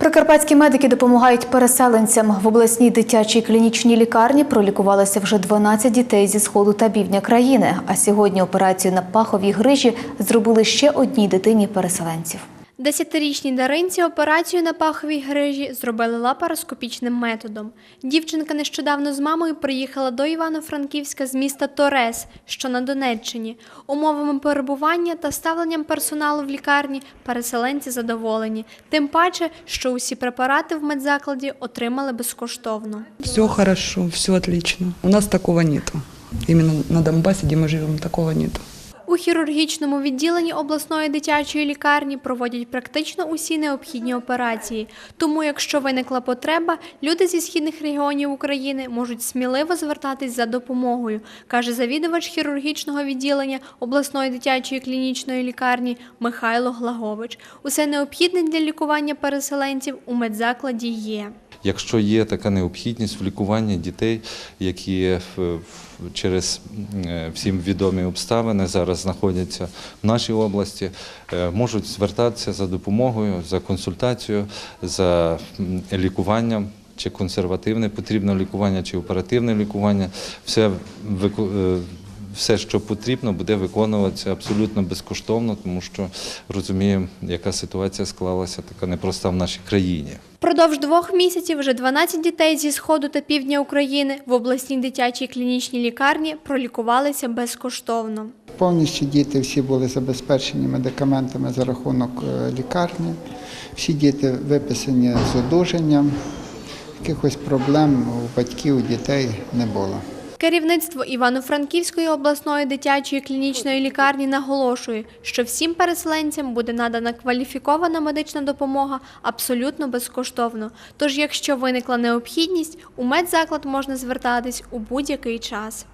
Прикарпатські медики допомагають переселенцям. В обласній дитячій клінічній лікарні пролікувалося вже 12 дітей зі сходу та півдня країни. А сьогодні операцію на паховій грижі зробили ще одній дитині переселенців. Десятирічній Даринці операцію на паховій грижі зробили лапароскопічним методом. Дівчинка нещодавно з мамою приїхала до Івано-Франківська з міста Торес, що на Донеччині. Умовами перебування та ставленням персоналу в лікарні переселенці задоволені. Тим паче, що усі препарати в медзакладі отримали безкоштовно. Все хорошо, все отлично. У нас такого нету. Именно на Донбассе, где мы живем, такого нету. У хірургічному відділенні обласної дитячої лікарні проводять практично усі необхідні операції. Тому, якщо виникла потреба, люди зі східних регіонів України можуть сміливо звертатись за допомогою, каже завідувач хірургічного відділення обласної дитячої клінічної лікарні Михайло Глагович. Усе необхідне для лікування переселенців у медзакладі є. Якщо є така необхідність в лікуванні дітей, які через е, всім відомі обставини зараз знаходяться в нашій області, е, можуть звертатися за допомогою, за консультацією, за лікуванням. Чи консервативне потрібно лікування, чи оперативне лікування, все е, все, що потрібно, буде виконуватися абсолютно безкоштовно, тому що розуміємо, яка ситуація склалася така непроста в нашій країні. Впродовж двох місяців вже 12 дітей зі сходу та півдня України в обласній дитячій клінічній лікарні пролікувалися безкоштовно. Повністю діти всі були забезпечені медикаментами за рахунок е, лікарні. Всі діти виписані з одужанням. Якихось проблем у батьків, у дітей не було. Керівництво Івано-Франківської обласної дитячої клінічної лікарні наголошує, що всім переселенцям буде надана кваліфікована медична допомога абсолютно безкоштовно. Тож, якщо виникла необхідність, у медзаклад можна звертатись у будь-який час.